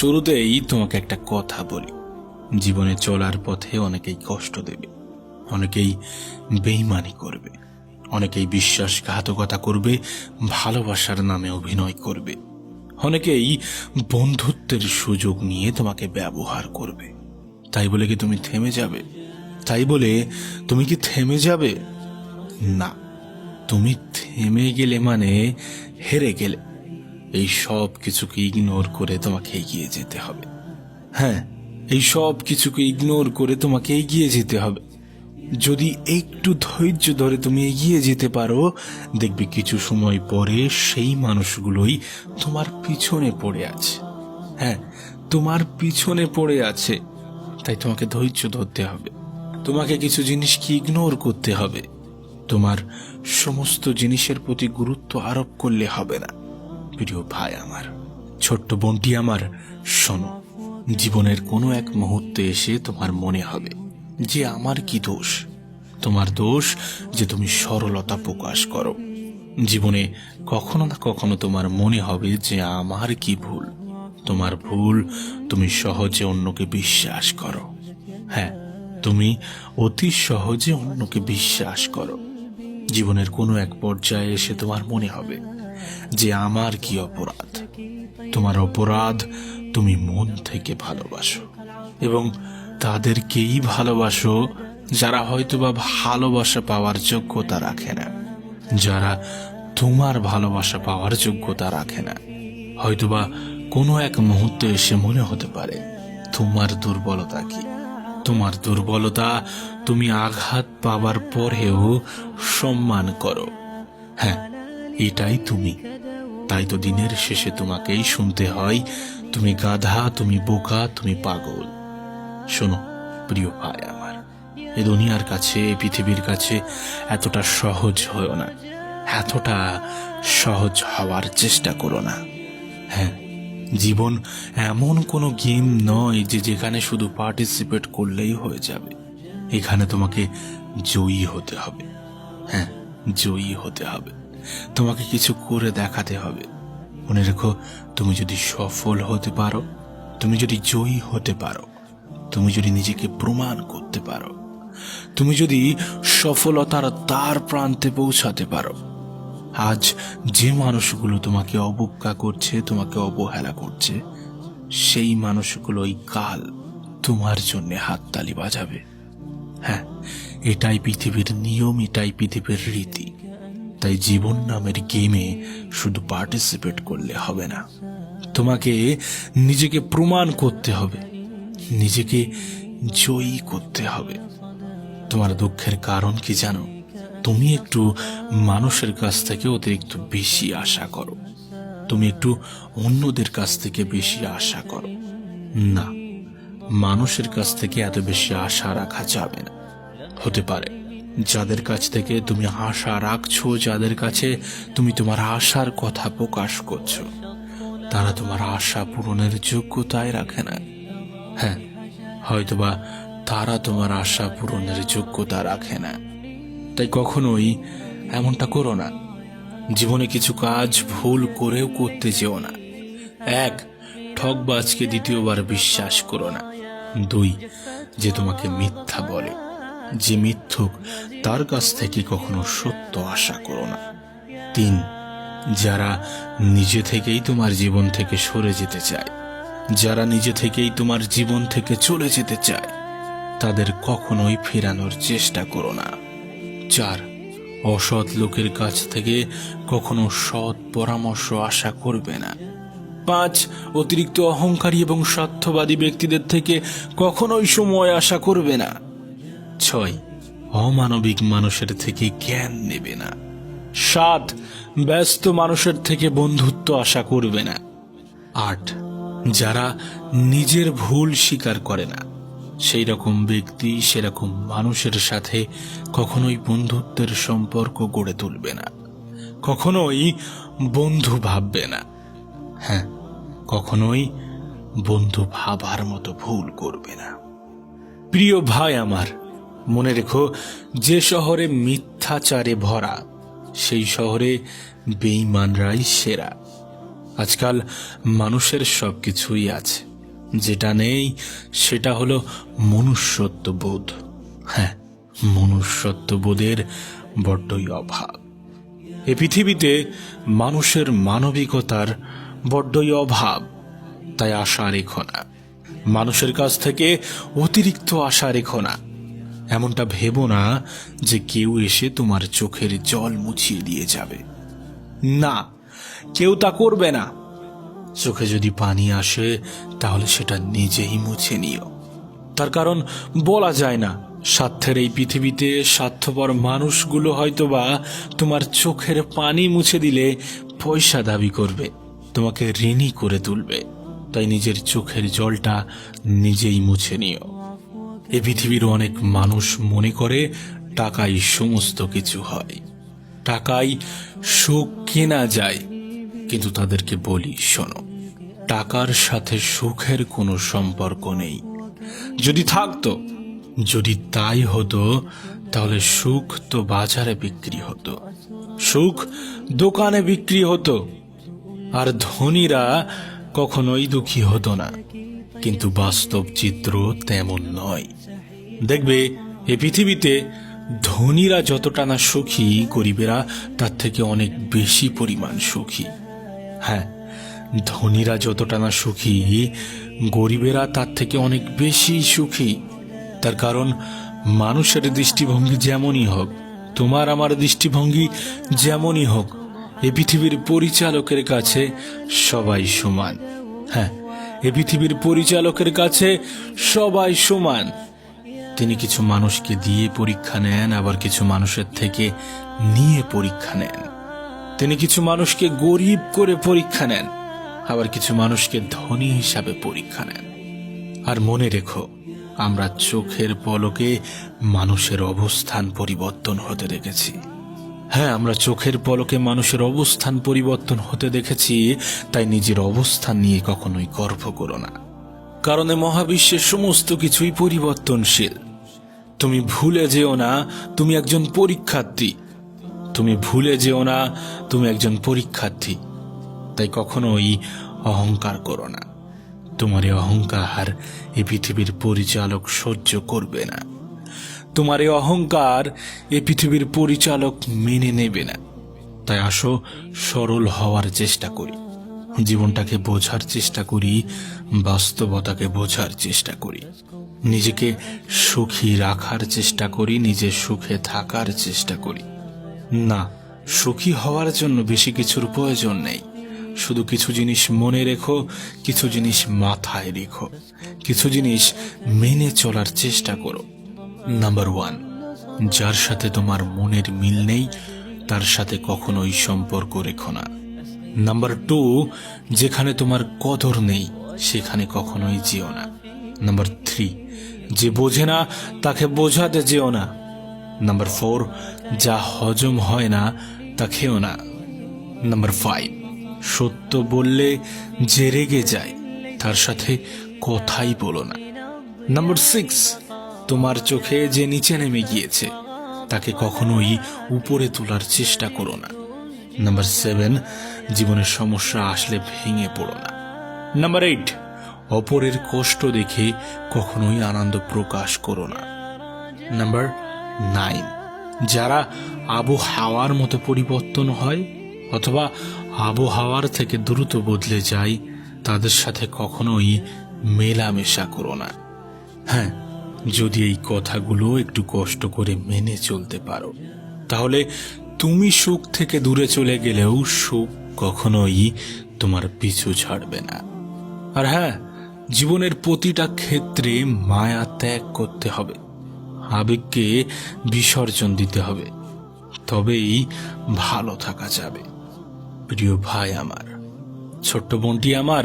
শুরুতেই তোমাকে একটা কথা বলি। জীবনে চলার পথে অনেকেই কষ্ট দেবে, অনেকেই বেইমানি করবে, অনেকেই বিশ্বাসঘাতকতা করবে, ভালোবাসার নামে অভিনয় করবে, অনেকেই বন্ধুত্বের সুযোগ নিয়ে তোমাকে ব্যবহার করবে। তাই বলে কি তুমি থেমে যাবে? তাই বলে তুমি কি থেমে যাবে? না, তুমি থেমে গেলে মানে হেরে গেলে। এই সব কিছুকে ইগনোর করে তোমাকে এগিয়ে যেতে হবে। হ্যাঁ এই সব কিছুকে ইগনোর করে তোমাকে এগিয়ে যেতে হবে। যদি একটু ধৈর্য ধরে তুমি এগিয়ে যেতে পারো, দেখবে কিছু সময় পরে সেই মানুষগুলোই তোমার পিছনে পড়ে আছে। হ্যাঁ তোমার পিছনে পড়ে আছে। তাই তোমাকে ধৈর্য ধরতে হবে। তোমাকে কিছু জিনিসকে ইগনোর করতে হবে। তোমার সমস্ত জিনিসের প্রতি গুরুত্ব আরোপ করলে হবে না। প্রিয় ভাই আমার, ছোট্ট বোনটি আমার, শোনো, জীবনের কোনো এক মুহূর্তে এসে তোমার মনে হবে যে আমার কি দোষ। তোমার দোষ যে তুমি সরলতা প্রকাশ করো। জীবনে কখনো না কখনো তোমার মনে হবে যে আমার কি ভুল। তোমার ভুল তুমি সহজে অন্যকে বিশ্বাস করো। হ্যাঁ তুমি অতি সহজে অন্যকে বিশ্বাস করো। জীবনের কোনো এক পর্যায়ে এসে তোমার মনে হবে যে আমার কি অপরাধ? তোমার অপরাধ তুমি মন থেকে ভালোবাসো এবং তাদেরকেই ভালোবাসো যারা হয়তোবা ভালোবাসা পাওয়ার যোগ্যতা রাখে না। যারা তোমার ভালোবাসা পাওয়ার যোগ্যতা রাখে না। হয়তোবা কোনো এক মুহূর্তে এসে মনে হতে পারে, তোমার দুর্বলতা কি? তোমার দুর্বলতা তুমি আঘাত পাবার পরেও সম্মান করো। হ্যাঁ এটাই তুমি। তাই তো দিনের শেষে তোমাকেই শুনতে হয়, তুমি গাধা, তুমি বোকা, তুমি পাগল। শোনো, প্রিয় ভাই আমার, এ দুনিয়ার কাছে পৃথিবীর কাছে এতটা সহজ হও না, এতটা সহজ হওয়ার চেষ্টা করো না। হ্যাঁ জীবন এমন কোনো গেম নয় যে যেখানে শুধু পার্টিসিপেট করলেই হয়ে যাবে। এখানে তোমাকে জয়ী হতে হবে। হ্যাঁ জয়ী হতে হবে। তোমাকে কিছু করে দেখাতে হবে। মনে রেখো, তুমি যদি সফল হতে পারো, তুমি যদি জয়ী হতে পারো, তুমি যদি নিজেকে প্রমাণ করতে পারো, তুমি যদি সফলতার তার প্রান্তে পৌঁছাতে পারো, আজ যে মানুষগুলো তোমাকে অবজ্ঞা করছে, তোমাকে অবহেলা করছে, সেই মানুষগুলোই কাল তোমার জন্য হাততালি বাজাবে। হ্যাঁ এটাই পৃথিবীর নিয়ম, এটাই পৃথিবীর রীতি। তাই জীবন নামের গেমে শুধু পার্টিসিপেট করলে হবে না। তোমাকে নিজেকে প্রমাণ করতে হবে। নিজেকে জয়ী করতে হবে। তোমার দুঃখের কারণ কি জানো? তুমি একটু মানুষের কাছ থেকে অতিরিক্ত বেশি আশা করো। তুমি একটু অন্যদের কাছ থেকে বেশি আশা করো। না, মানুষের কাছ থেকে এত বেশি আশা রাখা যাবে না। হতে পারে যাদের কাছ থেকে তুমি আশা রাখছো, যাদের কাছে তুমি তোমার আশার কথা প্রকাশ করছ, তারা তোমার আশা পূরণের যোগ্যতায় রাখে না। হ্যাঁ হয়তোবা তারা তোমার আশা পূরণের যোগ্যতা রাখে না। তাই কখনোই এমনটা করো না। জীবনে কিছু কাজ ভুল করেও করতে যেও না। এক, ঠকবাজকে দ্বিতীয়বার বিশ্বাস করো না। দুই, যে তোমাকে মিথ্যা বলে। যে মিথ্যুক, তার কাছ থেকে কখনো সত্য আশা করো না। তিন, যারা নিজে থেকেই তোমার জীবন থেকে সরে যেতে চায়, যারা নিজে থেকেই তোমার জীবন থেকে চলে যেতে চায়, তাদের কখনোই ফেরানোর চেষ্টা করো না। চার, অসৎ লোকের কাছ থেকে কখনো সৎ পরামর্শ আশা করবে না। পাঁচ, অতিরিক্ত অহংকারী এবং স্বার্থবাদী ব্যক্তিদের থেকে কখনোই সময় আশা করবে না। ছয় অমানবিক মানুষের থেকে জ্ঞান নেবে না। সাত, ব্যস্ত মানুষের থেকে বন্ধুত্ব আশা করবে না। আট, যারা নিজের ভুল স্বীকার করে না। সেই রকম ব্যক্তি সেরকম মানুষের সাথে কখনোই বন্ধুত্বের সম্পর্ক গড়ে তুলবে না। কখনোই বন্ধু ভাববে না। হ্যাঁ কখনোই বন্ধু ভাবার মতো ভুল করবে না। প্রিয় ভাই আমার মনে রেখো, যে শহরে মিথ্যাচারে ভরা, সেই শহরে বেইমানরাই সেরা। আজকাল মানুষের সব কিছুই আছে, যেটা নেই সেটা হলো মনুষ্যত্ববোধ। হ্যাঁ মনুষ্যত্ববোধের বড্ডই অভাব। এ পৃথিবীতে মানুষের মানবিকতার বড্ডই অভাব, তাই আশা রেখো না। মানুষের কাছ থেকে অতিরিক্ত আশা রেখো না। এমনটা ভেবো না যে কেউ এসে তোমার চোখের জল মুছিয়ে দিয়ে যাবে। না, কেউ তা করবে না। চোখে যদি পানি আসে, তাহলে সেটা নিজেই মুছে নিও। তার কারণ বলা যায় না, স্বার্থের এই পৃথিবীতে স্বার্থপর মানুষগুলো হয়তোবা তোমার চোখের পানি মুছে দিলে পয়সা দাবি করবে, তোমাকে ঋণী করে তুলবে। তাই নিজের চোখের জলটা নিজেই মুছে নিও। এ পৃথিবীর অনেক মানুষ মনে করে, টাকাই সমস্ত কিছু হয়। টাকায় সুখ কেনা যায়। কিন্তু তাদেরকে বলি, শোনো, টাকার সাথে সুখের কোনো সম্পর্ক নেই। যদি থাকতো, যদি তাই হতো, তাহলে সুখ তো বাজারে বিক্রি হতো। সুখ দোকানে বিক্রি হতো। আর ধনীরা কখনোই দুঃখী হতো না। কিন্তু বাস্তব চিত্র তেমন নয়। দেখবে, এ পৃথিবীতে ধনীরা যতটা না সুখী, গরিবেরা তার থেকে অনেক বেশি পরিমাণ সুখী। হ্যাঁ ধনীরা যতটা না সুখী, গরিবেরা তার থেকে অনেক বেশি সুখী। তার কারণ, মানুষের দৃষ্টিভঙ্গি যেমনই হোক, তোমার আমার দৃষ্টিভঙ্গি যেমনই হোক, এ পৃথিবীর পরিচালকের কাছে সবাই সমান। হ্যাঁ এ পৃথিবীর পরিচালকের কাছে সবাই সমান। তিনি কিছু মানুষকে দিয়ে পরীক্ষা নেন, আবার কিছু মানুষের থেকে নিয়ে পরীক্ষা নেন। তিনি কিছু মানুষকে গরিব করে পরীক্ষা নেন, আবার কিছু মানুষকে ধনী হিসাবে পরীক্ষা নেন। আর মনে রেখো, আমরা চোখের পলকে মানুষের অবস্থান পরিবর্তন হতে দেখেছি। হ্যাঁ আমরা চোখের পলকে মানুষের অবস্থান পরিবর্তন হতে দেখেছি, তাই নিজের অবস্থান নিয়ে কখনোই গর্ব করো না। কারণে মহাবিশ্বের সমস্ত কিছুই পরিবর্তনশীল। তুমি ভুলে যেও না, তুমি একজন পরীক্ষার্থী। তুমি ভুলে যেও না, তুমি একজন পরীক্ষার্থী। তাই কখনোই অহংকার করো না। তোমার এই অহংকার এই পৃথিবীর পরিচালক সহ্য করবে না। তোমার এই অহংকার এ পৃথিবীর পরিচালক মেনে নেবে না। তাই আসো, সরল হওয়ার চেষ্টা করি। জীবনটাকে বোঝার চেষ্টা করি, বাস্তবতাকে বোঝার চেষ্টা করি। নিজেকে সুখী রাখার চেষ্টা করি নিজের সুখে থাকার চেষ্টা করি। না, সুখী হওয়ার জন্য বেশি কিছুর প্রয়োজন নেই। শুধু কিছু জিনিস মনে রেখো, কিছু জিনিস মাথায় রেখো। কিছু জিনিস মেনে চলার চেষ্টা করো। নাম্বার ওয়ান, যার সাথে তোমার মনের মিল নেই, তার সাথে কখনোই সম্পর্ক রেখো না। নাম্বার টু, যেখানে তোমার কদর নেই, সেখানে কখনোই যেও না। নাম্বার থ্রি যে বোঝে না, তাকে বোঝাতে যেও না। নাম্বার ফোর যা হজম হয় না, তা খেও না। নাম্বার ফাইভ সত্য বললে যে রেগে যায়, তার সাথে কথাই বলো না। নাম্বার সিক্স তোমার চোখে যে নিচে নেমে গিয়েছে, তাকে কখনোই উপরে তোলার চেষ্টা করো না। নাম্বার সেভেন জীবনের সমস্যা আসলে ভেঙে পড়ো না। নাম্বার এইট অপরের কষ্ট দেখে কখনোই আনন্দ প্রকাশ করো না। নাম্বার নাইন যারা আবহাওয়ার মতো পরিবর্তন হয় অথবা আবহাওয়ার থেকে দ্রুত বদলে যায়, তাদের সাথে কখনোই মেলামেশা করো না। হ্যাঁ যদি এই কথাগুলো একটু কষ্ট করে মেনে চলতে পারো, তাহলে তুমি সুখ থেকে দূরে চলে গেলেও সুখ কখনোই তোমার পিছু ছাড়বে না। আর হ্যাঁ জীবনের প্রতিটা ক্ষেত্রে মায়া ত্যাগ করতে হবে, আবেগকে বিসর্জন দিতে হবে, তবেই ভালো থাকা যাবে। প্রিয় ভাই আমার, ছোট্ট বোনটি আমার,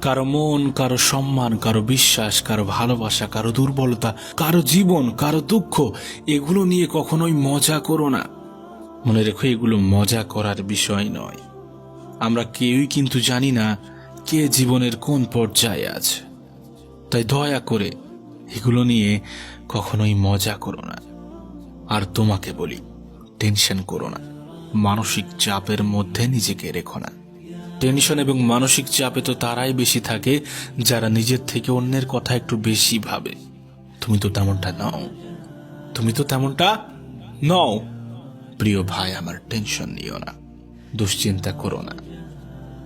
কারও মন, কারও সম্মান, কারও বিশ্বাস, কারও ভালোবাসা, কারও দুর্বলতা, কারও জীবন, কারও দুঃখ, এগুলো নিয়ে কখনোই মজা করো না। মনে রেখো, এগুলো মজা করার বিষয় নয়। আমরা কেউই কিন্তু জানি না কে জীবনের কোন পর্যায়ে আছে। তাই দয়া করে এগুলো নিয়ে কখনোই মজা করো না। আর তোমাকে বলি, টেনশন করো না। মানসিক চাপের মধ্যে নিজেকে রেখো না। টেনশন এবং মানসিক চাপে তো তারাই বেশি থাকে, যারা নিজের থেকে অন্যের কথা একটু বেশি ভাবে। তুমি তো তেমনটা নও। তুমি তো তেমনটা নও। প্রিয় ভাই, আমার টেনশন নিও না। দুশ্চিন্তা করো না।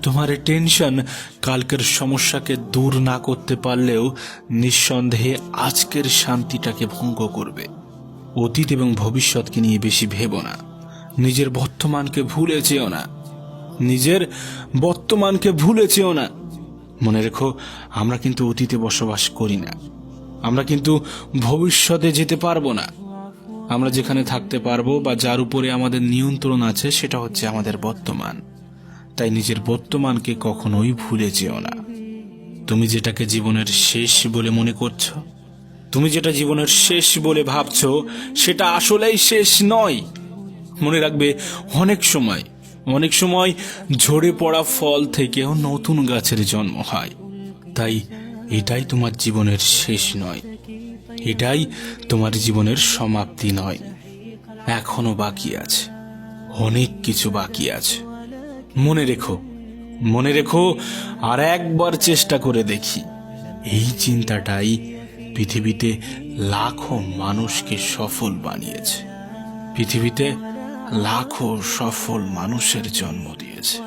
তোমার টেনশন, কালকের সমস্যাকে দূর না করতে পারলেও নিঃসন্দেহে আজকের শান্তিটাকে ভঙ্গ করবে। অতীত এবং ভবিষ্যৎকে নিয়ে বেশি ভেবো না। নিজের বর্তমানকে ভুলে যেও না। নিজের বর্তমানকে ভুলে যেও না। মনে রেখো, আমরা কিন্তু অতীতে বসবাস করি না। আমরা কিন্তু ভবিষ্যতে যেতে পারব না। আমরা যেখানে থাকতে পারব বা যার উপরে আমাদের নিয়ন্ত্রণ আছে, সেটা হচ্ছে আমাদের বর্তমান। তাই নিজের বর্তমানকে কখনোই ভুলে যেও না। তুমি যেটাকে জীবনের শেষ বলে মনে করছ, তুমি যেটা জীবনের শেষ বলে ভাবছ, সেটা আসলেই শেষ নয়। মনে রাখবে, অনেক সময় অনেক সময় ঝরে পড়া ফল থেকেও নতুন গাছের জন্ম হয়। তাই এটাই তোমার জীবনের শেষ নয়। এটাই তোমার জীবনের সমাপ্তি নয়। এখনও বাকি আছে, অনেক কিছু বাকি আছে। মনে রেখো মনে রেখো আর একবার চেষ্টা করে দেখি। এই চিন্তাটাই পৃথিবীতে লাখো মানুষকে সফল বানিয়েছে। পৃথিবীতে লাখো সফল মানুষের জন্ম দিয়েছে।